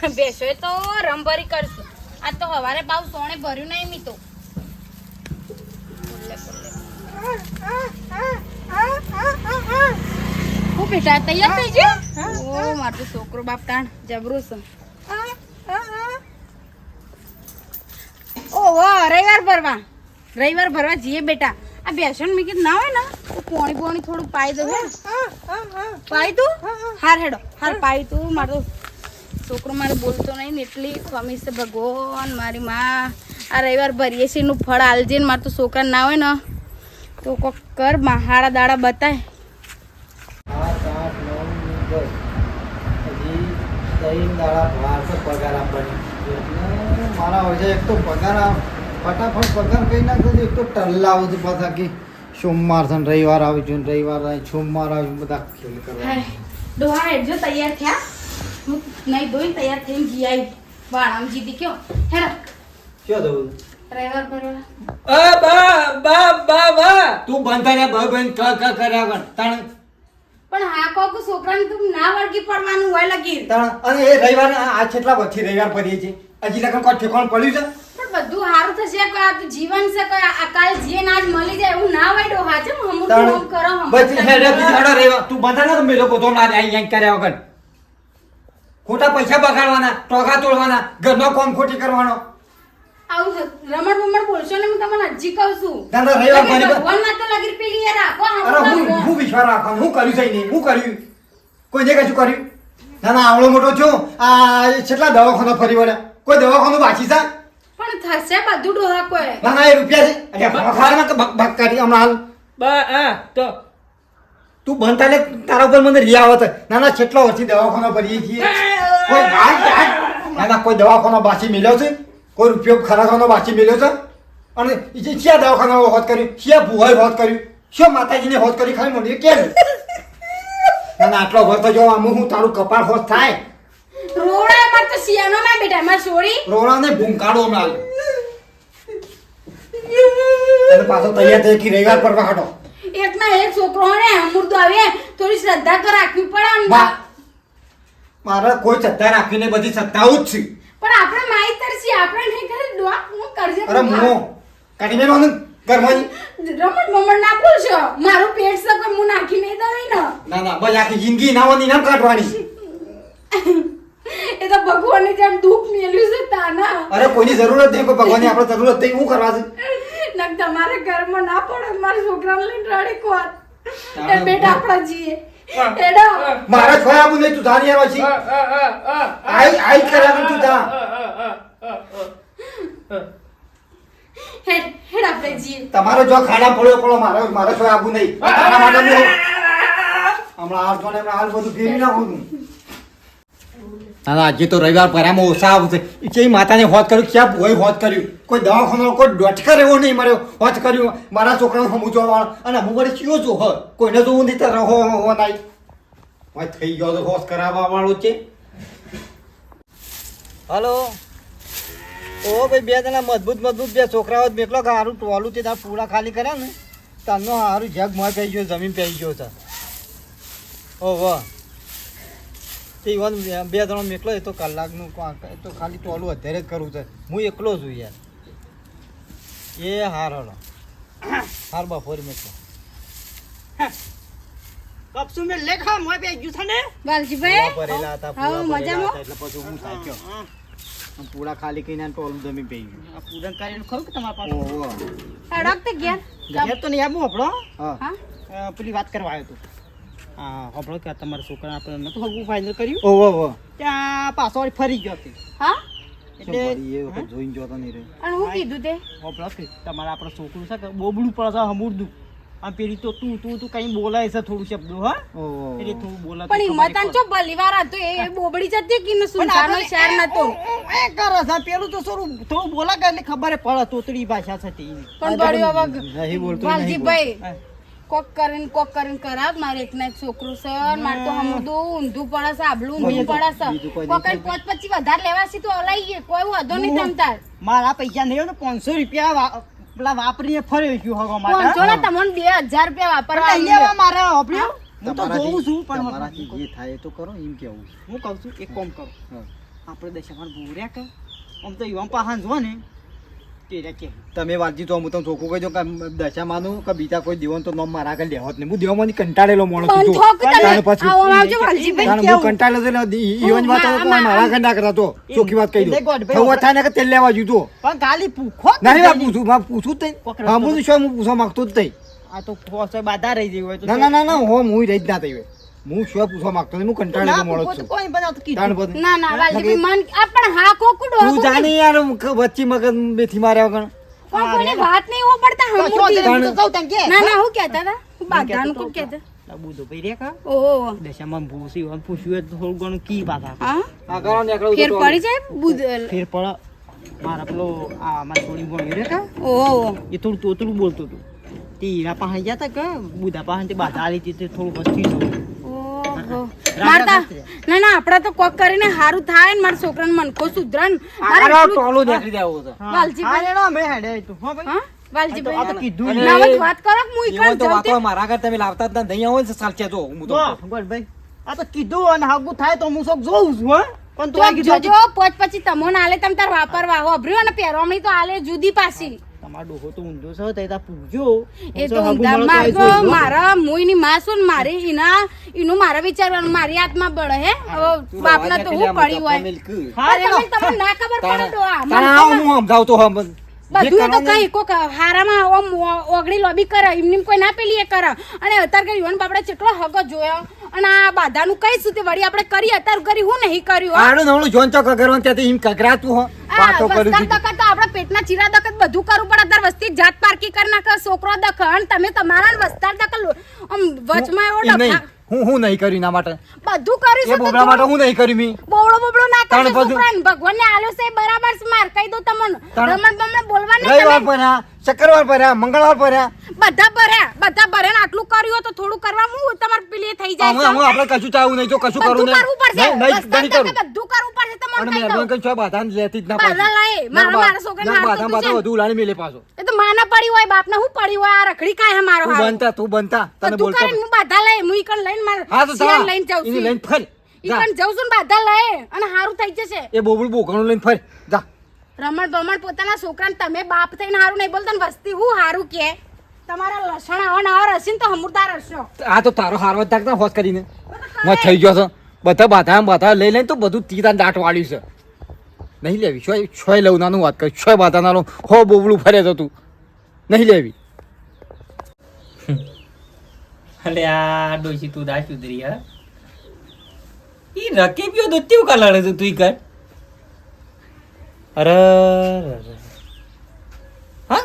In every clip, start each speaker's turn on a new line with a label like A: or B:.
A: બેસો તો રમભરી કરશું. આ તો હવારે બાવ સોણે ભર્યું નહીં મી તો હું બેટા તૈયાર થઈ ગયો? ઓ મારો તો છોકરો બાપ તાણ જબરો છે. ઓ વાહ રવિવાર ભરવા. રવિવાર ભરવા જઈએ બેટા. આ બેસન મેં કીધું ના હોય ને તો પોણી પોણી થોડું પાઈ દઉં હે. પાઈ તું હાર હેડો હાર પાઈ તું મારો છોકરો મારે બોલતો નહીં ને એટલી ખમીસ છે ભગવાન, મારી માં. આ રવિવાર ભરીએ છીએ એનું ફળ આલજે ને, મારે તો છોકરા ના હોય ને, તો કોક કર હાડા દાડા બતાય.
B: મારા હોય છે એક તો પગાર ફટાફટ પગાર કઈ નાખતો એક તો ટલ્લા આવું પાછા કે સોમવાર ને રવિવાર આવી છું ને રવિવાર સોમવાર આવી બધા ખેલ
A: હેડજો તૈયાર થયા. હું નહીં ધોઈ તૈયાર થઈને જી આવી બાળામ જીતી કયો હેડો.
B: કયો ધોવું
A: ડ્રાઈવર ભરવા.
B: અ બા બા બા બા. તું બંધ ભાઈ ભાઈ ક ક કર્યા કર તણ.
A: પણ હા કોક છોકરાને તું ના વળગી પડવાનું હોય લગી
B: તણ અને એ રવિવાર આ છેટલા પછી રવિવાર પડીએ છે હજી લગન કોઈ ઠેકાણ પડ્યું છે?
A: પણ બધું સારું થશે કોઈ આ જીવન છે કોઈ આ કાલ જીએ ના જ મળી જાય એવું ના હોય ડોહા છે હમું તો કરો
B: બસ હેડે બીજી હેડો રેવા તું બંધા ના તો મેલો ગોતો ના આઈ આઈ કર્યા વગર. ખોટા પૈસા બગાડવાના ટોકા તોડવાના ઘરનો કોમ ખોટી કરવાનો.
A: આવું છે. રમણ બમણ બોલશો ને હું તમને હજી કહું છું. દાદા
B: રહેવા
A: મારી ભગવાનમાં તો લગી પેલી રાખો
B: અરે હું હું વિશ્વાસ રાખવાનું હું કર્યું છે નહીં હું કર્યું. કોઈ જે કશું કર્યું? ના ના આવડો મોટો છું. આ કેટલા દવાખાનો ફરી વળ્યા. કોઈ દવાખાનું બાકી છે?
A: પણ થશે બધું ડોહા કોઈ.
B: ના ના એ રૂપિયા છે. અરે ભગવાનમાં તો ભગ ભગ કરી હમણાં હાલ.
C: બા આ તો.
B: તું બનતા ને તારા ઉપર મને રિયા આવત. ના ના કેટલા વર્ષથી દવાખાના ભરીએ છીએ. કોઈ હાલ હાલ. ના ના કોઈ દવાખાનો બાકી મળ્યો છે? કોઈ ઉપયોગ ખરાખાનો બાકી મળ્યો છે? અને શિયા દવાખાના હોત કર્યું શિયા ભુવાએ હોત કર્યું શું માતાજીને હોત કરી ખાઈ મને કેમ ના ના આટલો ભર તો જો આમ હું તારું કપાળ હોત થાય.
A: રોડા માર તો શિયાનો માં બેટા માં છોડી.
B: રોડાને ભૂંકાડો માલ અને પાછો તૈયાર થઈ કે રવિવાર પર હાટો.
A: એક ના એક છોકરો ને અમૃત આવે થોડી શ્રદ્ધા તો રાખવી પડે
B: મારે કોઈ સત્તા રાખીને બધી સત્તાઓ જ છે.
A: પણ આપણે માઈતર છીએ આપણે નહીં કરે ડોહા હું કરજે
B: અરે મો કાઢી મેલો ને ઘરમાં.
A: રમણ મમણ ના બોલશો મારું પેટ છે કોઈ હું નાખી નહીં દઈ ને
B: ના ના બસ આખી જિંદગી નાવાની ના કાઢવાની.
A: એ તો ભગવાનની જેમ દુઃખ મેલ્યું છે તાના.
B: અરે કોઈની જરૂરત નહીં કોઈ ભગવાનની આપણે જરૂરત થઈ હું કરવા છે?
A: નક તમારે ઘરમાં ના પડે મારા છોકરાને લઈને રડી કોત એ બેટા આપણા જીએ.
B: મારા છોયા આવું નહીં તું જાણી આવ્યો છે. આઈ આઈ કર્યા કર તું
A: હેડ
B: તમારો જો ખાડા પડ્યો પડો મારો મારો છોયા બુ નહીં. હમણાં આ જોને હાલ બધું ફેરવી નાખું ના ના આજે તો રવિવાર ભરામાં ઓછા આવશે. કે માતાને હોત કર્યું, ક્યાં ભોય હોત કર્યું? કોઈ દવાખાનો કોઈ ડોટકર એવો નહીં મારે, હોત કર્યું. મારા છોકરાને હમું જોવા અને હું વળી કયો છું, હ? કોઈને જોવું નહીં તો રહો, હો નાઈ. થઈ ગયો તો હોશ કરાવવા વાળો છે. હલો? ઓ ભાઈ, બે જણા મજબૂત મજબૂત બે છોકરાઓ જ કે હારું ટોલું તે તાર પૂરા ખાલી કર્યા ને? તારનો હારું જગ મોય પઈ ગયો, જમીન પઈ ગયો છે. ઓ વાહ તે ઈવન બે ત્રણ એકલો એ તો કલાકનું એ તો ખાલી ટોલું અત્યારે જ કરવું છે. હું એકલો છું યાર. એ હાર હળો હાર બપોરે મેં
C: કપસુ મે લેખા મોય બે ગયું છે ને?
B: ભરેલા હતા પૂરા
A: મજામાં?
B: એટલે પછી હું થાક્યો આમ પૂરા ખાલી કરીને આને ટોલું જમીન ગયું.
C: આ કરીને ખરું કે તમારા પાસે
B: ઓહો.
A: અડક તે ગયા
C: તો નહીં આપણો
B: હા.
C: પેલી વાત કરવા આવ્યો હતો હા કે તમારા છોકરા આપણે નતું હગું ફાઇનલ કર્યું?
B: ઓહો ઓહો
C: ત્યાં પાછો વળી ફરી ગયો તે
A: હા?
B: શું ફરી એ વખત જોઈને જોતો નહીં રે
A: અને હું કીધું તે?
C: આપણો કે તમારા આપણો છોકરું છે કે બોબડું પડે છે હમુરદું આમ પેલી તો તું તું તું કઈ બોલાય છે થોડું શબ્દો હા? એટલે થોડું બોલા
A: પણ ચો હતો એ બોબડી જતી કે સુનસાનો શહેર નતો?
C: એ કરે છે પેલું તો થોડું થોડું બોલા કે એટલે ખબર પડે તોતડી ભાષા છે તે
A: પણ પડ્યો હવે
B: નહીં બોલતો નહીં
A: વાલજીભાઈ
C: હા.
A: કોક કરીને કોક કરીને કરાવ. મારે એક ના એક છોકરું છે મારે તો હમુદું ઊંધું પડે છે આબલું ઊંધું પડે છે. કોક કરીને પાંચ પચી વધારે લેવાસી તો અલાઈએ કોઈ વધો નહીં તમતાર
C: મારા પૈસા નહીં ને પાંચસો રૂપિયા વા- પેલા વાપરીને ફરી ગયું હગો
A: પાંચસો
C: માટે
A: ના તમને બે હજાર રૂપિયા વાપરવા
C: લેવા મારે વાપર્યો હું તો જોઉં છું પણ
B: મારાથી જે થાય તો કરો એમ કેવું.
C: હું કહું છું એક કોમ કરો. આપણે દશામાં ભૂર્યા કે આમ તો યુવાન પાહાન જો ને
B: તમે વાંચી તો હું તમને ચોખ્ખું કહી દઉં કે દશા માનું કે બીજા કોઈ દેવન તો નોમ મારા આગળ લેવો જ નહીં. હું દેવામાં કંટાળેલો માણસ છું. તાણે પછી હું કંટાળેલો છે એટલે ઈવન વાત તો કોઈ મારા આગળ ના કરતો ચોખ્ખી વાત કહી દઉં હું થાય ને કે તેલ લેવા જ્યું તો.
C: પણ ખાલી પૂછો જ
B: નહીં. પૂછું મારે પૂછું જ નહીં. હા હું શું હું પૂછવા માંગતો જ નહીં.
C: આ તો બાધા રહી ગઈ હોય તો
B: ના ના ના ના હું હું રહી જ ના થઈ હોય. હું શું પૂછવા માંગતો હું
C: કંટાળી
B: માણસ છું.
C: કોઈ પણ તો કીધું.
A: ના ના વાલજીભાઈ મન આપણ હા કોકડો
B: તું જાણે યાર વચ્ચે મગજ મેથી માર્યા વગર.
A: પણ કોઈને વાત નહીં હો પડતા
C: તો શું
A: હમુતી.
C: તે હું તો કહું તને કે?
A: ના ના હું? કહેતા હતા. હું કહેતા
C: બુધો રે કા
A: ઓહો
C: દશામાં ભૂસી હોય પૂછ્યું હોય થોડું ઘણું કી બાધા
A: હા?
B: આ કરો ને
A: ફેર પડી જાય બુધ
C: ફેર પડ. મારા પેલો આ મારા છોડી ભણી રે કા
A: ઓહો
C: એ થોડું તોતરું બોલતું તું તીરા પાસે ગયા તા કે બુધા પાસે બાધા આલી હતી તે થોડું વસ્તી
A: ઓહો. મારતા. ના ના આપડા તો કોક કરીને હારું થાય ને મારા છોકરાને મનકો સુધરણ મારે
B: આ
A: એટલું જ-
B: ટોલું નીકળી જાવ તો
A: વાલજીભાઈ.
C: હા લેણો, હેડે તું. હો ભાઈ?
A: હા? વાલજીભાઈ
C: આ તો કીધું ના
A: મત વાત કરો હું જાઉં તે.
B: મારા ઘર તમે લાવતા જ ના નહીં આવો ને સાલ કહેજો હું તો
C: જો, ગોડભાઈ, આ તો કીધું અને હાગું થાય તો હું જોઉં છું હા. પણ તો કીધું
A: જોજો પોચ પછી તમો ના આલે તમ તાર વાપરવા. હોભર્યું અને પહેરવામણી તો આલે જુદી પાછી.
C: તમારો ડોહો તો ઊંધો છે તે તા પૂછજો.
A: એ તો ઊંધા
C: માગો
A: મારા મુઈ મુઈની માં શું મારી ઇના ઈનું મારા વિચારવાનું મારી આત્મા બળે હે. હવે બાપના તો હું પડી હોય.
C: હા,
A: તમને ના ખબર પડે તો આ.
B: હું સમજાવતો હમ
A: બધું તો કઈ કોક હારામાં ઓમ ઓગળી લોબી કરે એમની કોઈ ના પેલી એ કરે. અને અત્યારે યુવાન બાપડે કેટલો હગો જોયો. અને આ બાધાનું કઈ સુધી વળી આપણે કરી અત્યારે કરી હું નહીં કર્યું.
B: આડું નવડું જોન ચોક કરવાનું ત્યાંથી એમ કકરાતું હો. વાતો કરું છું.
A: તો આપણા પેટના ચીરા દખત બધું કરવું પડે. અત્યારે વસ્તી જાત પારકી કરી નાખે છોકરો દખ. અને તમે તમારા વસ્તાર દખલ આમ વચમાં એવો ડખા
B: હું હું નહીં કર્યું ના માટે.
A: બધું કર્યું છે
B: બોબડા માટે હું નહીં કર્યું મી.
A: બોબડો બોબડો ના કરજો ભગવાન ભગવાનને આલો છે બરાબર માર કહી દો તમને. રમણ બમણ બોલવા નહીં તમે.
B: શુક્રવાર ભર્યા મંગળવાર ભર્યા.
A: બધા ભર્યા બધા ભર્યા આટલું કર્યું તો થોડું કરવા હું તમારે પેલી થઈ જાય
B: અમે અમે આપણે કશું ચાહું નહીં જો કશું કરું નહીં.
A: કરવું પડશે.
B: નહીં નહીં કરું.
A: બધું કરવું પડશે
B: તમારે
A: તમને કહી
B: મહેરબાની છો બાધા લેતી જ ના
A: બાધા
B: પાછી.
A: લાય. મારા- મારા છોકરાને
B: ના બાધા બાધા
A: છે.
B: વધુ ઉલાળી મેલે પાછો.
A: એ તો માના પડી હોય બાપને હું પડી હોય? આ રખડી કાય હે મારો હા
B: બનતા તું બનતા. તને
A: બધું તું હું બાધા લઈ હું ઈકણ લઈને માર
B: હા તો
A: શિયાળ લઈને જાઉં છું.
B: લઈને ફર.
A: ઈકણ જાઉં છું બાધા લઈ અને હારું થઈ જશે.
B: એ બોબળ બોકણું લઈને ફર. જા.
A: રમણ બમણ પોતાના છોકરાને તમે બાપ થઈને હારું નહીં બોલતા ને વસ્તી હું હારું કે? તમારા લસણ આવો ના આવા હશે ને તો હમુરદાર હશો.
B: આ તો તારો હારો તાકતા હોત કરીને. મત થઈ ગયો છે બધા બાધા બાધા લઈ લઈને તો બધું તીતા દાંટ વાળ્યું છે. નહીં લેવી છોય છોય લઉં નાનું વાત કરી. છોય બાધા નાનું હો બોબડું ફરે તો તું. નહીં લેવી.
D: અલે આ ડોશી તું દાસ સુધરી હા? ઈ રકેબ્યો તો તેવું કા લડે તું તું કર. અરે. હા?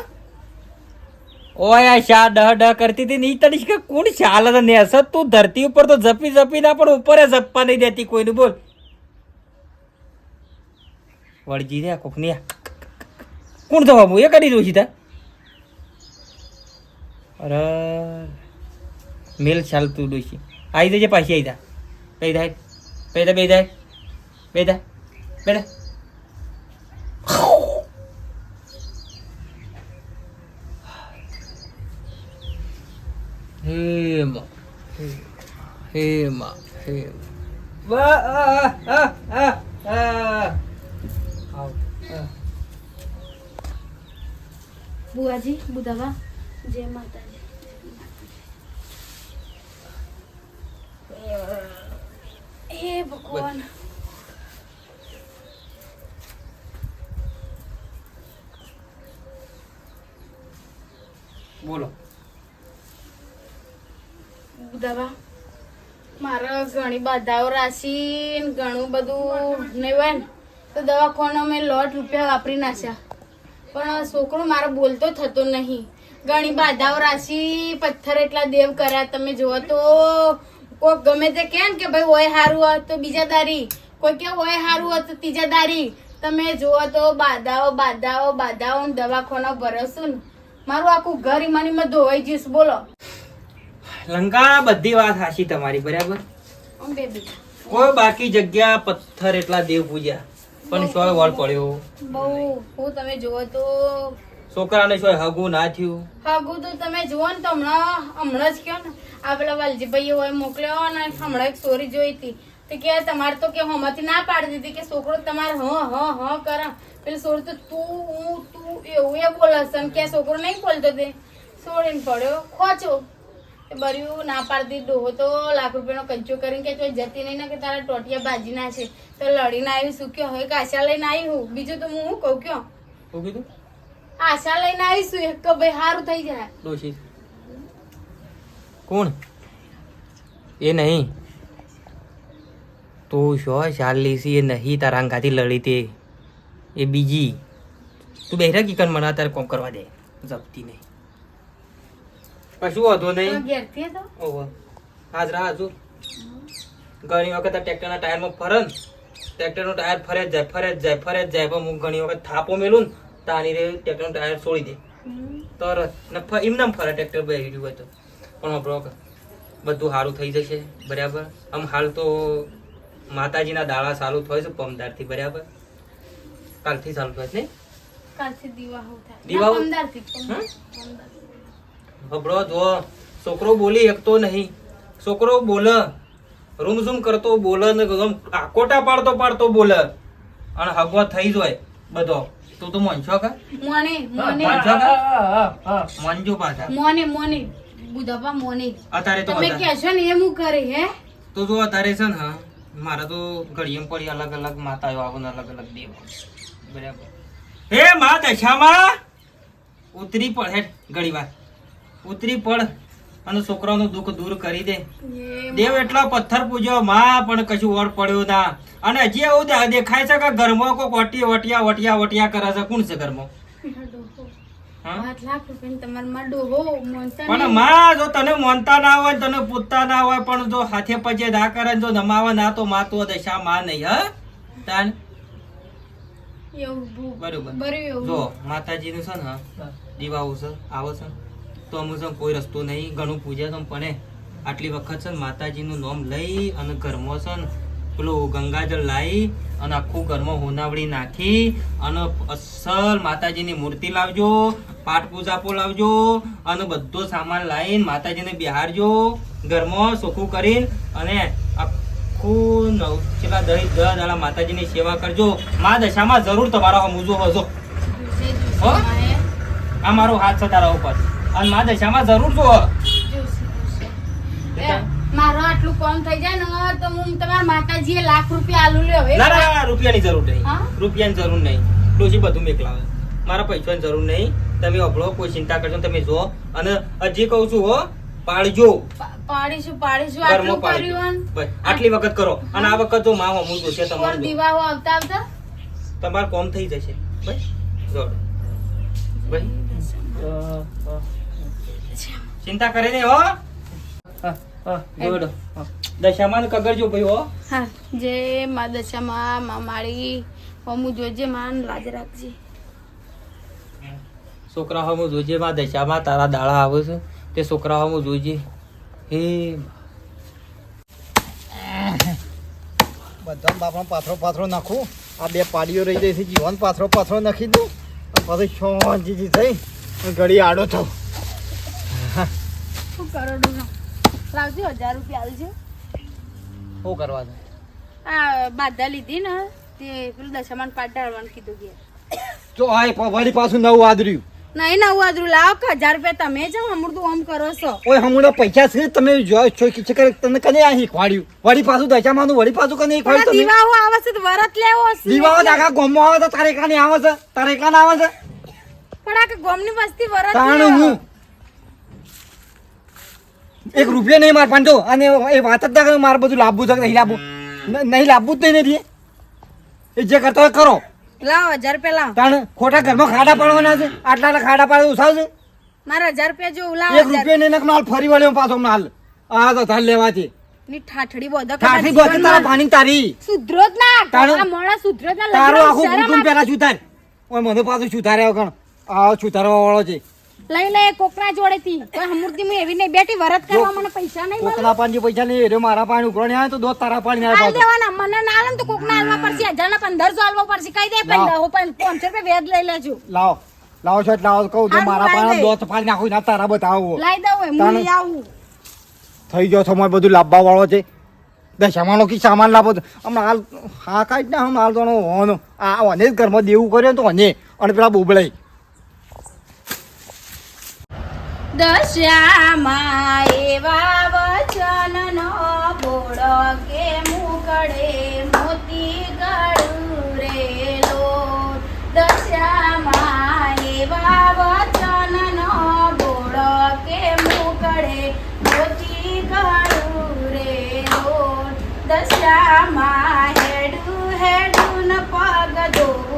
D: ઓય, આ શા ડહ ડહ કરતી હતી? નહીં તડીશ કે કોણ ચાલે ને નેસત તું ધરતી ઉપર તો જપી જપી ના પણ ઉપર જપવા નહીં દેતી કોઈનું, બોલ. વળજી રે કોકની. કોણ જવા હું એ કરી દઉં સીધા. અરે મેલ ચાલ તું ડોશી. આવી જજે પાછી આવી જા. બે થાય બે થાય બે થાય બે થાય બે થાય હે માં હે માં હે વા આ આ આ આ આવ આ
A: બુઆજી બુધાવા. જય માતાજી. હે ભગવાન.
D: બોલો.
A: બુધાવા મારે ઘણી બાધાઓ રાશી ઘણું બધું નહીં હોય ને, તો દવાખાનો મેં લોટ રૂપિયા વાપરી નાખ્યા. પણ છોકરો મારો બોલતો થતો નહીં. ઘણી બાધાઓ રાશી પથ્થર એટલા દેવ કર્યા. તમે જુઓ તો કોઈક ગમે તે કેમ કે ભાઈ ઓય હારું હોત તો બીજા દારી. કોઈ કે ઓય હારું હોત તો ત્રીજા દારી. તમે જુઓ તો બાધાઓ બાધાઓ બાધાઓ દવાખાનો ભરશું ને. મારું આખું ઘર ઈમાનીમાં ધોવાઈ જઈશ બોલો.
D: લંકા બધી વાત હાશી તમારી બરાબર? કોઈ બાકી જગ્યા પથ્થર એટલા દેવ પૂજ્યા. પણ શોય વળ પડ્યો.
A: બહુ. હું તમે જુઓ તો
D: છોકરાને શોય હગુ ના થયું.
A: હગુ તો તમે જુઓ ને તો હમણાં હમણાં જ કયો ને આ પેલા વાલજીભાઈએ હોય મોકલ્યો ને હમણાં એક સ્ટોરી જોઈ હતી. તો કે તમારે તો કે હોમાંથી ના પાડી દીધી કે છોકરો તમારે હ હ હ કર. પેલી સોરી તો તું હું તું એવું એ બોલાશે કે છોકરો નહીં બોલતો તે. છોડીને પડ્યો ખોચો. બર્યું ના પાડતી ડોહો તો લાખ રૂપિયાનો કંચો કરીને કે તો જતી નહીં ને કે તારા ટોટિયા ભાજી ના છે. તો લડીને આવી શું કયો હવે આશા લઈને આવી હું? બીજું તો હું શું કહું કયો?
D: શું કીધું?
A: આશા લઈને આવીશું એક તો ભાઈ સારું થઈ જાય.
D: ડોશી. કોણ? એ નહીં. તું શો ચાલી છે એ નહીં તારા અંગાથી લડી તે. એ બીજી. તું બેહરા કિકન મને તારે કોમ કરવા દે? જપતી નહીં. કશું વાંધો નહીં? ઓહો. હાજ રા હાજુ. ઘણી વખત આ ટ્રેક્ટરના ટાયરમાં ફરે ને ટ્રેક્ટરનો ટાયર ફરે જ જાય ફરે જ જાય ફરે જ જાય. પણ હું ઘણી વખત થાપો મેલું ને તાની રે ટ્રેક્ટરનો ટાયર છોડી દે. ફ- એમને ફરે ટ્રેક્ટર બેસી રહ્યું હોય તો. પણ આપણો બધું સારું થઈ જશે બરાબર? આમ હાલ તો માતાજીના દાળા સારું થાય છે પમદારથી બરાબર? કાલથી સારું થાય છે
A: કાલથી દીવાહો? ના, પમદારથી, પમદાર.
D: હબળો જો છોકરો બોલી શકતો નહીં. છોકરો બોલે રૂમ ઝૂમ કરતો બોલે ને આકોટા પાડતો પાડતો બોલે. અને હગો થઈ જાય બધો. તું તો મોનશો કા?
A: મોને મોને
D: મોનશો કા? મોનજો પાછા.
A: મોને મોને બુધાપા મોને
D: અત્યારે તો
A: તમે કહેશો ને એમ હું કરે હે?
D: તો જો અત્યારે છે ને હા મારા તો ઘડીએમ પડી અલગ અલગ માતાઓ આવે અલગ અલગ દેવ. બરાબર. હે મા દશામાં? ઉતરી પડે ઘડી વાર ઉતરી પડ અને છોકરાનું દુઃખ દૂર કરી દે. દેવ એટલો પથ્થર પૂજ્યો માં પણ કશું વળ પડ્યો ના. અને હજી એવું દેખાય છે કે ઘરમાં કોઈ વટી વટિયા વટિયા વટિયા કરે છે. કોણ છે ઘરમાં? પણ માં જો તને મોનતા ના હોય તને પૂછતા ના હોય પણ જો હાથે પજે ના કરે જો નમાવે ના તો માં તો દશા માં નહીં હા? તાન? બરોબર. જો માતાજીનું છે ને દીવાઓ છે આવો છે. તો અમુક કોઈ રસ્તો નહીં ઘણું પૂજ્યા તો પણ આટલી વખત છે ને માતાજીનું નામ લઈ અને ઘરમાં છે ને પેલું ગંગાજળ લાવી અને આખું ઘરમાં હોનાવળી નાખી અને અસલ માતાજીની મૂર્તિ લાવજો પાઠ પૂજાપો લાવજો અને બધો સામાન લાવીને માતાજીને બિહારજો ઘરમાં સોખું કરીને અને આખું નવ છેલ્લા દહીં દર દાડા માતાજીની સેવા કરજો. મા દશામાં જરૂર તમારો હમુજો હજો. આ મારો હાથ છે તારા ઉપર. અને મા દશામાં જરૂર.
A: એ, મારો આટલું કામ થઈ જાય ને તો હું તમારા માતાજીએ લાખ રૂપિયા આલુ લ્યો હવે.
D: ના ના રૂપિયાની જરૂર નહીં. રૂપિયાની જરૂર નહીં. ડોસી બધું મેકલાવે. મારા પૈસાની જરૂર નહીં. તમે અભળો કોઈ ચિંતા કરજો તમે જો અને હજી કહું છું હો પાડજો.
A: પાડીશું પાડીશું આટલું કર્યું
D: આટલી વખત કરો. અને આ વખત જો માં હમું જોશે તમારું
A: દીવાઓ આવતા આવતા?
D: તમારું કોમ થઈ જશે. બસ જોડો ચિંતા કરે નહીં હો. દશામાં ને કગરજો ભાઈ હો.
A: હા જે મા દશામાં મા મારી અમુ જોજે માન લાજ રાખજે.
D: છોકરા હમું જોજે મા દશામાં તારા દાડા આવે છે તે છોકરા હમું જોજે. હે.
B: બધા બાપા પાથરો પાથરો નાખું. આ બે પાડીઓ રહી જાય છે જીવન પાથરો પાથરો નાખી દઉં. પછી શાંતિથી થઈ અને ઘડી આડો થઉં
A: શું કરો ડોનો? લાવજો હજાર રૂપિયા આલજો.
B: શું કરવા છે?
A: આ બાધા લીધી ને તે પેલું દશામાન પાટાડવાનું કીધું કે.
B: જો આ વળી પાછું નવું આદર્યું.
A: નહીં નવું આદરું લાવો કે હજાર રૂપિયા તમે જ અમૃતું આમ કરો છો.
B: ઓય હમણાં પૈસા છે તમે જો છો કે છે તને કને આ શીખવાડ્યું? વળી પાછું દશામાનું વળી પાછું કને શીખવાડ્યું તમે
A: દીવાઓ આવે છે તો વરત લેવો છે.
B: દીવાઓ આખા ગામમાં આવે તો તારે કાને આવે છે? તારે કાને આવે છે?
A: પણ આ કે ગોમની વસ્તી વરત
B: તાણ હું? એક રૂપિયા નહીં માર પાંચો અને એ વાત જ ના મારે બધું લાભવું છે નહીં લાભવું નહીં લાભવું જ નહીં નથી એ જે કરતો હોય કરો.
A: લાવો હજાર રૂપિયા લાવ.
B: તાણ ખોટા ઘરમાં ખાડા પાડવાના છે? આટલા આટલા ખાડા પાડે ઉછાવશે
A: મારા હજાર રૂપિયા જો લાવ
B: એક રૂપિયા નહીં નાખ, માલ ફરી વળ્યો પાછો માલ આ તો થાલ લેવાથી.
A: ની ઠાઠડી બોધો
B: ઠાઠડી બોકે તારા પાણી તારી.
A: સુધરો જ ના.
B: તારું-
A: મોડા સુધરો જ ના.
B: તારું આખું કુટુંબ પેલા સુધાર. ઓય મને પાછો સુધારે કણ આ સુધારવા વાળો છે.
A: લઈ લે કોકરા જોડે થી કોઈ હમુરતી હું એવી નહીં બેઠી વરત કરવા મને પૈસા નહીં મળે.
B: કોકના પાણી પૈસા નહીં એરે મારા પાણી નહીં આવે તો દો તારા પાણી આવે
A: દેવાના મને ના આલમ તો કોકના આલવા પડશે. હજાર ના પંદરસો આલવા પડશે. કઈ દે. પંદર હું પાંચસો રૂપિયા વેદ લઈ લેજો.
B: લાવો. લાવો છો લાવો કહું તો મારા પાણી. દોત પાણી નાખું ના તારા બતાવો.
A: લઈ દઉં હું. આવું.
B: થઈ ગયો સમય બધું લાભવા વાળો છે દશામાનો કી સામાન લાવો તો. હમણાં હાલ હા કાઢ ના હમણાં હાલ તો આ અને જ ઘરમાં દેવું કર્યો તો અને અને પેલા બોબડાઈ
A: દશામાં એવા વચનનો બોળો કે મુકડે મોતી ગળું રે લોટ દશામાં એવા વચનનો બોળો કે મુકડે મોતી ગળું રે લોટ દશામાં હેડું હેડું ન પગ દોવું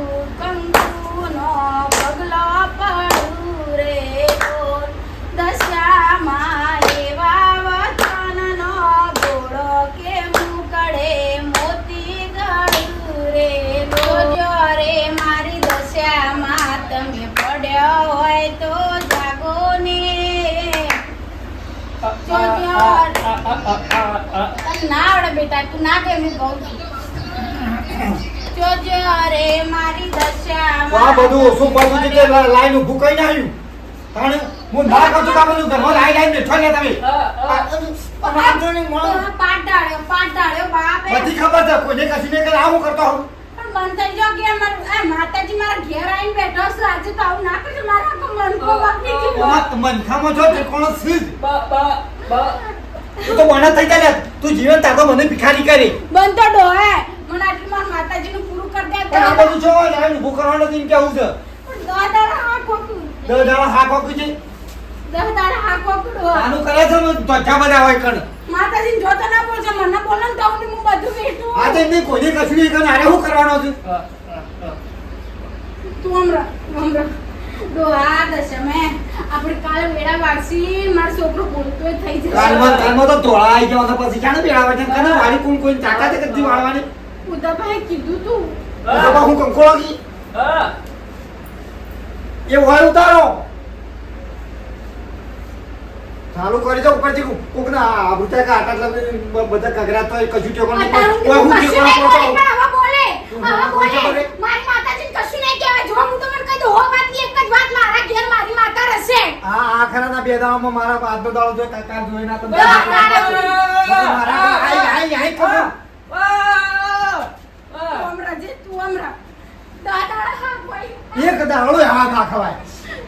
A: તને ના આવડે બેટા તું ના કે હું કહું જોજો રે મારી
B: તો આ બધું ઓછું પડતું છે તે લાઈન ઊભું કઈ ના આવ્યું તાણે હું ના કહું છું બધું ઘરમાં લાઈ લાઈન બેઠો ને તમે. આ- આ વાંધો નહીં, મોળો.
A: પાટ ડાળ્યો પાટ ડાળ્યો બાપે.
B: બધી ખબર છે કોઈને કશું નહીં કરે આવું કરતો હોઉં.
A: મન થઈ ગયો કે અમાર- માતાજી મારા ઘેર આવીને બેઠો છે આજે તો આવું ના કરજો મારા મનકો વાગી ગયું
B: મનખામાં છો તે કોણ છે જ? તું તો બહાના થઈ જાય તું જીવન તારો મને ભિખારી કરી.
A: બંધ તો ડોહે. મને આટલી માર માતાજી નું પૂરું કરી દે.
B: પણ આ બધું જો યાર ઊભો કરવાનો નથી કે આવું છે?
A: પણ હા
B: દસ દાડા હા કોકું છે?
A: હા
B: આનું કરે છે ને
A: જોતો મને તો હું બધું વેઠું.
B: તો કોઈને કશું નહીં કરે કરવાનો છું?
A: તું હમણાં હમણાં. ડોહા દશમે આપણે કાલે વેળા વાગશી મારો છોકરો બોલતો થઈ જશે.
B: કાલમાં કાલમાં તો ધોળા આવી ગયા પછી ક્યાં બેડા બેઠા કને વાળી કોણ કોઈ તાકાત જ વાળવાની?
A: ઉદાભાઈ કીધું તું.
B: તો તો હું કંકોળો કી એ હોય ઉતારો. ચાલુ કરી દો ઉપરથી કોક ના આબરૂતા કે બધા કગરા તો કશું ટેકો નહીં હું ટેકો
A: બોલે, મારી માતાજીને કશું નહીં કહેવાય. જો હું તમને કહી દઉં હો વાતની એક જ વાત મારા ઘેર મારી માતા રહેશે.
B: આ આખરાના બે દાડામાં મારા હાથનો દાડો જોઈ કાકા જોઈ ના તો મારા આઈ આઈ આઈ કરો
A: તું જે તું હમણાં. દાદા હા કોઈ
B: એક દાડો હાથ આખવાય.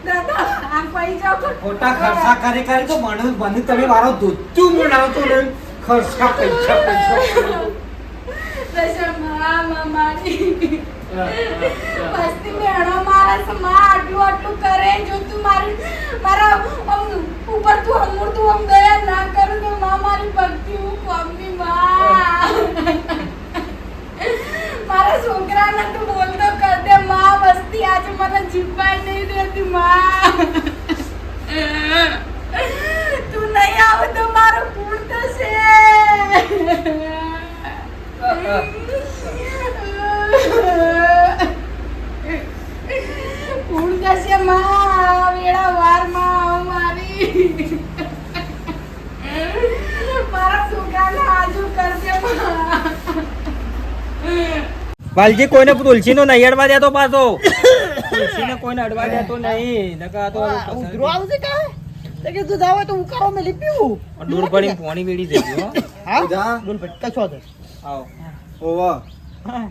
A: દાદા હા કોઈ જાઓ
B: ખોટા ખર્ચા કરી કરી તો મને મને તમે મારો દૂધતું બનાવતો ને ખર્ચા પૈસા પૈસા.
A: દશમા મારી. મસ્તી મેળો મારા સમા આટલું આટલું કરે જો તું મારી મારા આમ ઉપર તું અમૂર તું આમ દયા ના કરું તો માં મારી ભક્તિ હું પામની માં. મારા છોકરાને તું બોલતો કર દે માં મસ્તી આજે મને જીવવા નહીં દેતી માં. તું નહીં આવે તો મારો પૂર થશે. પૂર થશે માં વેળા વારમાં મારી મારા છોકરાને આજુ કરજે
D: વાલજી કોઈને તુલસીનો નહીં અડવા દેતો પાછો? તુલસીને કોઈને અડવા દેતો નહીં તો
C: ઉધરો આવશે? તો કે તો ઉકાળો
D: દૂર પોણી વેડી દેજો હા.
B: બધા
C: બોલ છો નહીં.
D: આવો.
B: ઓવા.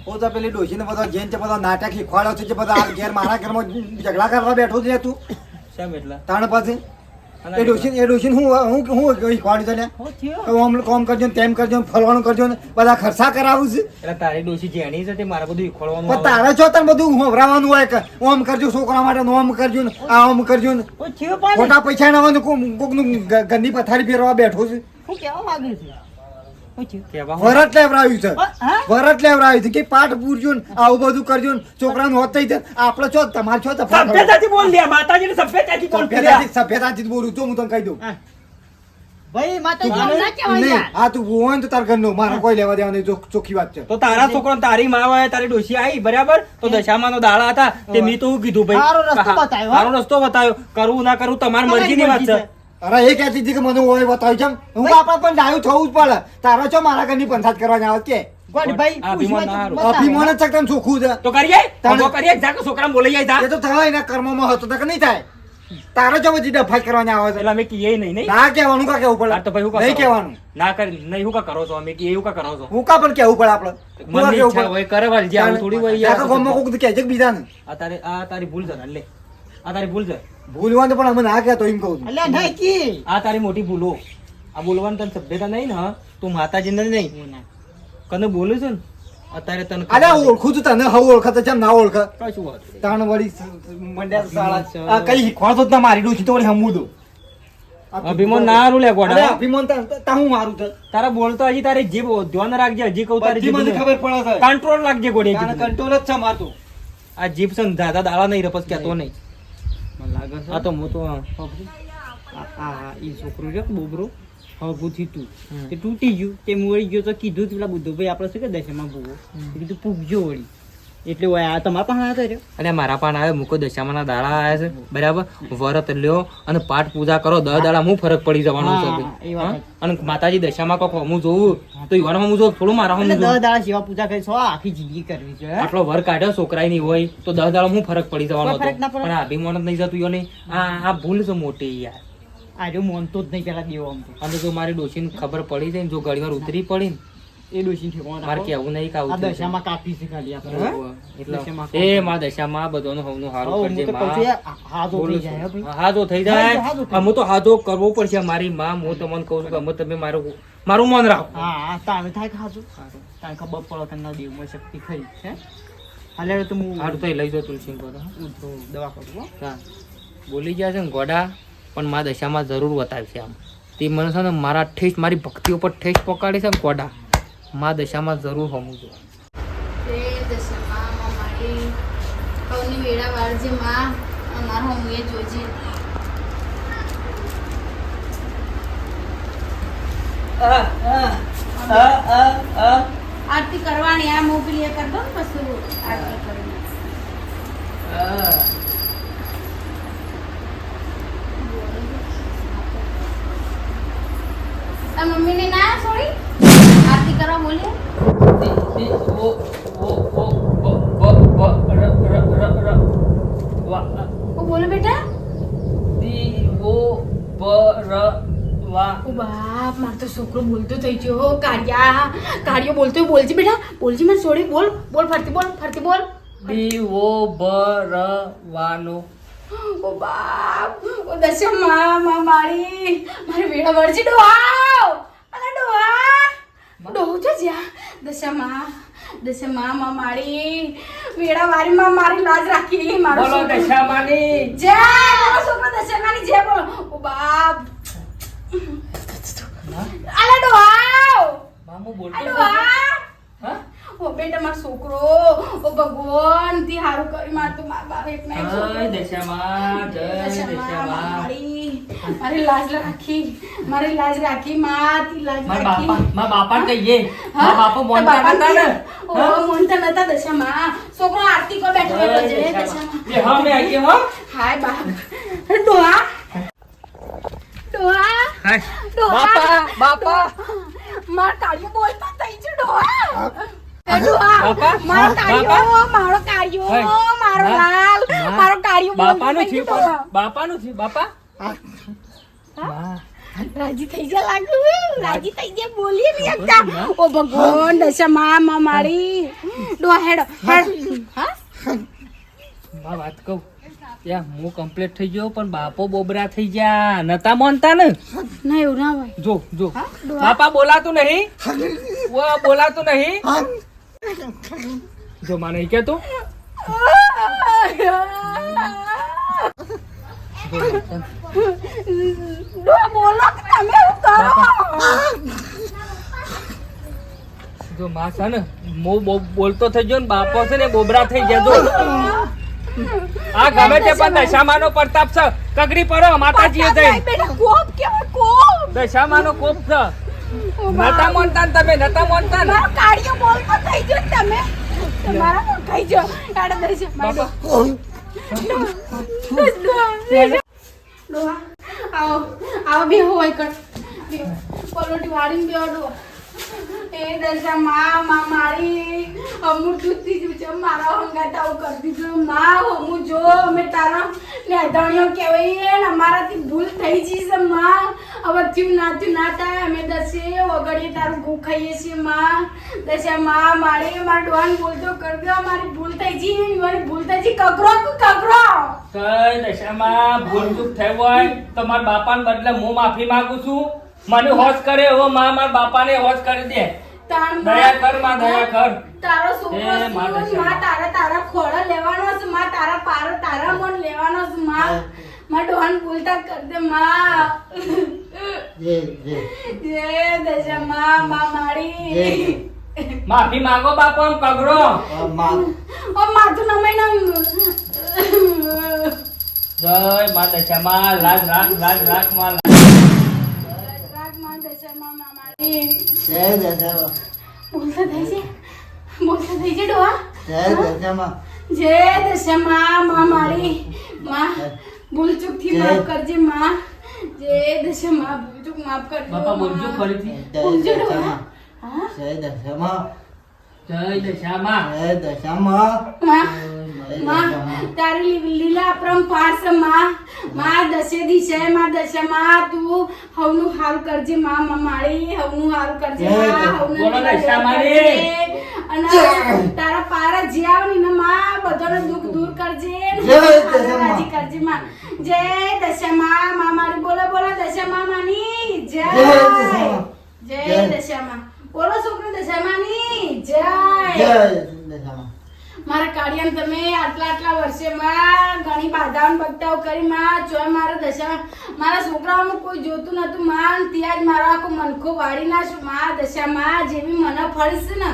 B: ઓ પેલી ડોશીને બધા જેન છે બધા નાટક શીખવાડ્યો છે જે બધા આ ઘેર મારા ઘરમાં ઝઘડા કરવા બેઠો છે તું.
D: શેમ એટલા?
B: તાણ પાસે એ ડોશીન એ ડોશીન હું હું હું શીખવાડ્યું
C: થયું?
B: ઓમ કોમ કરજો ને તેમ કરજો ને ફલવાનું કરજો ને બધા ખર્ચા કરાવું છે.
D: એટલે તારી ડોશી જેણી છે તે મારા બધું
B: પણ તારે છો તને બધું હોવરાવાનું હોય કે ઓમ કરજો છોકરા માટે ઓમ કરજો ને આ ઓમ કરજો ને? ખોટા પૈસા ના હોય ને કોક- કોકનું ગંદી પથારી ફેરવા બેઠો છે.
C: હું કેવા માંગુ છે?
B: વરત લેવડાવ્યું છે.
C: હા? હા?
B: વરત લેવડાવ્યું છે. કે પાઠ પૂરજો ને આવું બધું કરજો ને છોકરાનું હોત થઈ જાય. આપણે છો તમારે છો
D: સભ્યતાથી બોલ લે માતાજીને સભ્યતાથી બોલ
B: સભ્યતાથી સભ્યતાથી બોલું છું હું તને કહી દઉં.
C: ભાઈ માતાજી ના કહેવાય
B: આ તું હોય ને તો તાર ઘરનો. મારે કોઈ લેવા દેવા નહીં ચોખ્ખી વાત છે.
D: તો તારા છોકરો ને તારી માં આવે તારી ડોશી આવી બરાબર? તો દશામાં નો દાડા હતા તે મેં તો કીધું ભાઈ.
C: સારો રસ્તો બતાવ્યો,
D: સારો રસ્તો બતાવ્યો. કરવું ના કરવું તમારી
C: મરજી
D: મરજીની વાત છે.
B: અરે એ કહેતી હતી કે મને હોય બતાવ્યું છે? હું આપણે પણ ડાયું થવું જ પડે. તારો છો મારા ઘરની પંચાયત કરવાની આવે કે? અભિમાન જ ચકતામ ચોખ્ખું છે
D: તો કરીએ?
B: તાણે-
D: કરીએ જા કે છોકરાને બોલાઈ જાય જા?
B: એ તો થાય એના કર્મમાં હતો તો કે નહીં થાય? તારે જો બધી ડફાઈ કરવાની આવે છે?
D: એટલે અમે કહીએ નહીં નહીં?
B: ના કહેવાનું કા કેવું
D: પડે? તો ભાઈ હું
B: નહીં કહેવાનું.
D: ના કરી નહીં હું કા કરો છો? અમે કહીએ એવું કા કરો છો?
B: હું કા પણ કેવું પડે આપણે
D: ઈચ્છા હોય કરે વાળી જે થોડી હોય
B: ત્યાં તો
D: યાર.
B: કોક કે બીજાને.
D: આ તારી આ તારી ભૂલ છે લે. આ તારી ભૂલ છે.
B: ભૂલવાનું પણ અમે ના કહેતો એમ કહું છું.
C: અલ્યા નહીં કી.
D: આ તારી મોટી ભૂલો. આ બોલવાનું તને સભ્યતા નહીં ને તું માતાજીને નહીં. કને બોલું છે ને? અત્યારે તને
B: અલ્યા ઓળખું છું તને હવે ઓળખે જેમ ના ઓળખે.
D: કશું વાત
B: તાણ વળી મંડ્યા શાળા. આ કઈ ખોળતો જ ના મારી ડોશી તો વળી હમું દો
D: અભિમાન ના હારું લે ગોડા
B: અભિમાન તા તા હું મારું છે
D: તારા બોલતો હજી તારી જીભ ધ્યાન રાખજે હજી કહું તારી
B: મને ખબર પડે
D: કંટ્રોલ રાખજે ગોડી
B: કંટ્રોલ જ છે મારતું
D: આ જીભ છે દાદા દાળા નહીં રપસ કહેતો નહીં.
C: લાગે છે.
D: આ તો હું તો
C: આ ઈ છોકરો છે બોબરો? હગું
D: તું.
C: તે તૂટી ગયું. તે વળી ગયો તો કીધું પેલા પેલા બુદ્ધુભાઈ આપણે શું કે દશામાં ભૂવો. તે કીધું પૂગજો વળી. એટલે હોય આ તમારા પણ આવ્યો રહ્યો?
D: અને મારા પણ આવે મૂકો દશામાના દાડા આવ્યા છે. બરાબર? વરત લ્યો અને પાઠ પૂજા કરો. દસ દાડા હું ફરક પડી જવાનો છે? અને માતાજી દશામાં કોક હું જોઉં તો ઈવાનો હું જોઉં થોડું મારા હું
C: દસ દાડા સેવા પૂજા કરી છો? આખી જિંદગી કરવી છે
D: આટલો વર કાઢ્યો છોકરાય નહીં હોય તો દસ દાડા હું ફરક પડી જવાનો હતો. પણ આ અભિમાન જ નહીં જતું યો નહીં. આ આ ભૂલ છે મોટી યાર.
C: આજે મોન મોનતો જ નહીં પેલા દેવો આમ તો.
D: અને જો મારી ડોશીને ખબર પડી જાય ને જો ઘડી વાર ઉતરી પડી ને
C: એ ડોશી
D: મારે કેવું નહીં
C: આ
D: છે.
C: દશામાં કાપી છે ખાલી આપણે
D: એટલે એ માં દશામાં બધાનું હવનું હારું
C: હું
D: કરજે
C: તો
D: માં.
C: છું હાજો થઈ જાય હે
D: છું.
C: ભાઈ.
D: હાજો થઈ જાય. અમે તો હાજો કરવો પડશે મારી માં. હું તમને કહું છું કે અમે તમે મારું મારું મન રાખો.
C: હા હા તારે થાય હાજો? તારે ખબર પડે કે ના દેવમાં શક્તિ ખરી હે? હાલે તો હું
D: હારું થઈ લઈ જો તુલસી
C: દવા કરું હા.
D: બોલી ગયા છે ને ગોડા પણ મા દશામાં જરૂર બતાવશે આમ. તે મને છે ને મારા ઠેસ મારી ભક્તિ ઉપર ઠેસ પકડી છે ને ગોડા. મા દશામાં જરૂર હોવું
A: જોઈએ. દશામાં માં મારી કૌની વેળા વાળજે માં અમારો જોજે. આરતી કરવાની, આ મોકલી કર દો ને પછી આરતી કરવી મમ્મીને ના છોડી કરવા, બોલીએ. ઓ, બોલો બેટા. ઓ, બાપ, મારો તો છોકરો બોલતો થઈ ગયો. કાળિયા, કાળિયો બોલતો બોલજી બેટા. બોલજી મને છોડી બોલ બોલ ફરતી બોલ ફરતી, બોલ.
D: દીવો વાનો
A: ઓ, બાપ, ઓ દશમા મા મારી મારી વેડા વળજી ડો અલા ડોહ જ્યાં દશમા દશમા માં મારી વેડા વારી માં મારી લાજ રાખી. મારો
D: બોલો. દશામાની.
A: જય મારો છોકરો દશમાની જય બોલો. ઓ બાપ. અલે ડોહાવ
D: મામુ બોલતો
A: ડોહા
D: હા?
A: ઓ બેટા મારો છોકરો. ઓ ભગવાન તી હારું કરી માર તો માર બાપ એક ના એક
D: જય
A: છોકરો.
D: દશામાં જય દશામાં.
A: મારી મારી લાજ રાખી મારી લાજ રાખી માતી લાજ
D: મારા
A: રાખી.
D: બાપા મારા બાપા કહીએ? મારા બાપા મોનતા નતા ને.
A: ઓ, મોનતા નતા દશામાં છોકરો આરતી કો બેઠો બેઠો છે
D: દશા
A: દશામાં.
D: એ હા મે આઈ હો?
A: હાય બાપ. ડોહા. ડોહા.
D: હાય. બાપા બાપા.
A: માર કાળિયો બોલતા થઈ છે ડોહા.
D: બાપા?
A: નું
D: બાપા?
A: થઈ
D: થયું બાપા.
A: રાજી થઈ ગયા લાગુ? રાજી થઈ ગયા બોલી નહીં શકતા ઓ ભગવાન દશા માં મારી. ડો હેડો હેડ. હા?
D: બા વાત કહું. ત્યાં હું કમ્પ્લીટ થઈ ગયો પણ બાપો બોબરા થઈ ગયા. નતા માનતા ને?
A: ના એવું ના હોય.
D: જો જો. બાપા બોલાતું નહીં? બોલાતું નહીં? જો મને નહીં કેતું
A: ડોહા bolak તમે કરો
D: જો માં છે ને બો- બોલતો થઈ ગયો ને બાપો છે ને બોબરા થઈ ગયા જો. આ ગમે તે પણ દશામાનો પ્રતાપ છે. કગરી પડો માતાજીએ જઈ.
A: બેટા કોપ કેવાય કોપ?
D: દશામાનો કોપ છે. નતા મોનતા તમે નતા મોનતા ને?
A: મારો કાળિયો બોલતો થઈ ગયો તમે? તમારા મોં ખાઈ ગયો
D: બાપા.
A: ડોહા આવો આવો બે હોય કર પલોટી વાળીને બે ડોહા. એ ને ભૂખ ખાઈએ છીએ, માં. દશા માં, મારી, મારા ડોન બોલતો કરી દો મારી ભૂલ થઈ ગઈ મારી ભૂલ થઈ ગઈ કકરો કકરો.
E: કઈ દશામાં ભૂલ ચૂક થઈ હોય, તો મારા બાપાને બદલે હું માફી માંગુ છું. મને હોશ કરે એવો માં મારા બાપાને હોશ કરી દે. દયા કરમાં દયા કર.
A: તારો છોકરો
E: માં
A: તારા તારા ખોળા લેવાનો છે માં તારા પારો તારા મન લેવાનો છે માં. માં ડોહાન બોલતા કર દે માં.
B: જે જે.
A: જે દશા માં માં મારી.
E: માફી માંગો બાપો આમ કગરો
A: ઓ માથું નમાઈ નમ.
E: જય માતા શ્યામા લાજ રાખ લાજ
A: રાખમાં
B: જય દશામાં
A: બોલતા થઈ છે? બોલતા થઈ છે ડોહા?
B: જય દશામાં.
A: જય દશા માં મારી માં.
B: ભૂલચૂકથી
A: માફ કરજે માં. જય દશામાં માફ કરજો
E: બાપા બોલજો ફરીથી.
A: બોલજો ડોહા. હા?
B: જય દશામાં.
A: તારી લીલા પરંપાર છે માં માં દસે દિશે માં દશે માં તું હવનું હાલ કરજે માં માં માળી હવનું હાલ કરજે
B: જય
A: માં
B: દશા.
A: હવનું
E: દશા.
A: અને તારા પારા જે આવે ને માં બધાનું દુઃખ દૂર કરજે
B: દશા
A: રાજી કરજે માં. જય દશા માં માં મારી બોલો બોલો દશા માં માની જય.
B: જય દશા માં.
A: દશા માં બોલો છોકરો દશામાની જય.
B: જય દશામાં
A: મારા કાળિયાન તમે આટલા આટલા વર્ષેમાં ઘણી બાધાઓ બગતાઓ કરી માં ચોય મારા દશા મારા છોકરાઓમાં કોઈ જોતું નતું માં ત્યાં જ મારો આખો મનખો વાળી નાખશું માં દશામાં જેવી મને ફળશે ને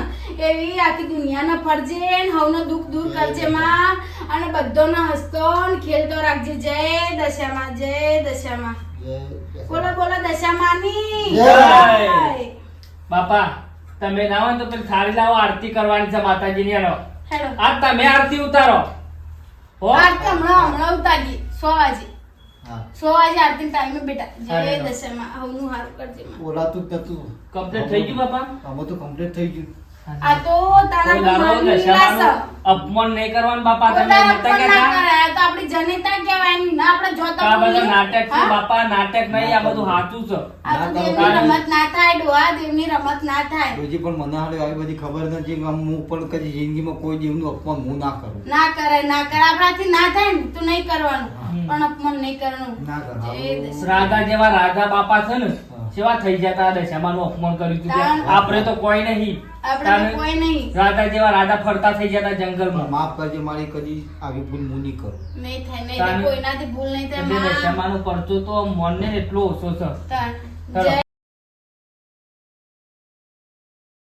A: એવી આખી દુનિયાને ફળજે ને હવનો દુઃખ દૂર કરજે માં અને બધોનો હસતો ને ખેલતો રાખજે. જય દશામાં જય દશામાં.
B: જય દશામાં.
A: બોલો બોલો દશામાની.
B: જય.
E: બાપા તમે ના હોય તો પેલી થાળી લાવો આરતી કરવાની છે માતાજીની હેલો. આ તમે આરતી ઉતારો. હો?
A: આરતી હમણાં હમણાં ઉતારી સો
B: વાજે
A: સો વાજે આરતી ટાઈમે બેટા. જય
E: હા.
A: હવનું હારું કરજે.
B: બોલાતું તું નતું.
E: કમ્પ્લીટ થઈ ગયું બાપા?
B: આમાં તો કમ્પ્લીટ થઈ ગયું.
A: આ તો તારા.
E: અપમાન નહીં કરવાનું બાપા તમે નતા
A: ના
E: કહેતા?
A: તો આપણી જનતા કહેવાય ને. આપણે જોતા
E: આ બધું નાટક છે બાપા નાટક નહીં આ બધું સાચું છે.
A: આ તો દેવની રમત ના થાય ડોહા દેવની રમત ના થાય.
B: રોજી પણ મને હાલે આવી બધી ખબર નથી કે હું પણ કદી જિંદગીમાં કોઈ દેવનું અપમાન હું ના કરું.
A: ના કરાય ના કરાય આપણાથી ના થાય ને તો નહીં કરવાનું. પણ અપમાન નહીં કરવાનું.
B: ના.
E: રાધા જેવા રાધા બાપા છે ને. સેવા થઈ જતા દશામાનું અપમાન કર્યું હતું આપણે તો કોઈ નહીં.
A: આપણે કોઈ નહીં.
E: રાધા જેવા રાધા ફરતા થઈ જતા જંગલમાં.
B: માફ કરજે મારી કદી આવી ભૂલ હું નહીં કરું.
A: નહીં થાય નહીં કોઈનાથી ભૂલ નહીં થાય
E: એટલે
A: પડતું
E: દશામાનો પરચો તો મનને એટલો ઓછો છે.